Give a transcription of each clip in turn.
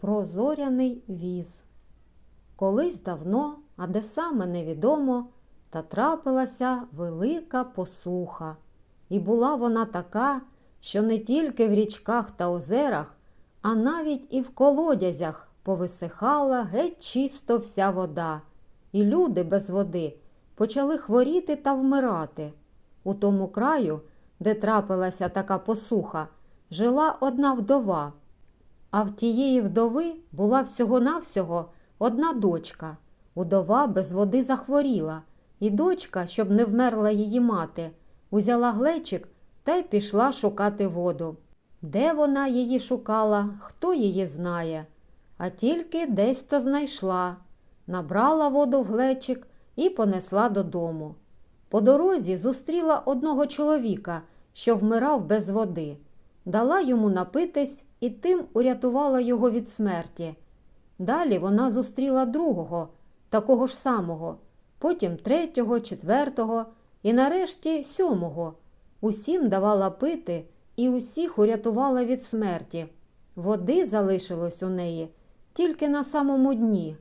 Прозоряний віз. Колись давно, а де саме невідомо, та трапилася велика посуха. І була вона така, що не тільки в річках та озерах, а навіть і в колодязях повисихала геть чисто вся вода, і люди без води почали хворіти та вмирати. У тому краю, де трапилася така посуха, жила одна вдова. А в тієї вдови була всього-навсього одна дочка. Удова без води захворіла, і дочка, щоб не вмерла її мати, узяла глечик та й пішла шукати воду. Де вона її шукала, хто її знає, а тільки десь то знайшла, набрала воду в глечик і понесла додому. По дорозі зустріла одного чоловіка, що вмирав без води, дала йому напитись і тим урятувала його від смерті. Далі вона зустріла другого, такого ж самого, потім третього, четвертого і нарешті сьомого. Усім давала пити і усіх урятувала від смерті. Води залишилось у неї тільки на самому дні.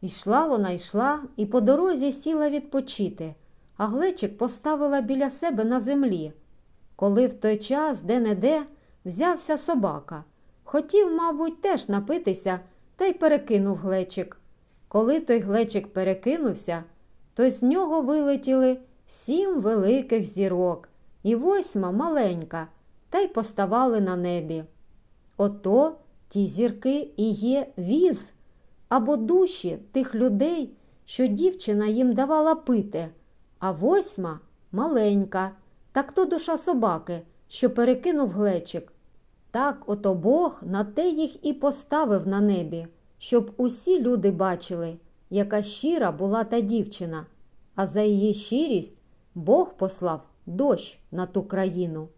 Йшла вона йшла і по дорозі сіла відпочити, а глечик поставила біля себе на землі. Коли в той час де-не-де взявся собака. Хотів, мабуть, теж напитися та й перекинув глечик. Коли той глечик перекинувся, то з нього вилетіли сім великих зірок і восьма маленька, та й поставали на небі. Ото ті зірки і є віз або душі тих людей, що дівчина їм давала пити, а восьма маленька, так то душа собаки, що перекинув глечик. Так ото Бог на те їх і поставив на небі, щоб усі люди бачили, яка щира була та дівчина, а за її щирість Бог послав дощ на ту країну.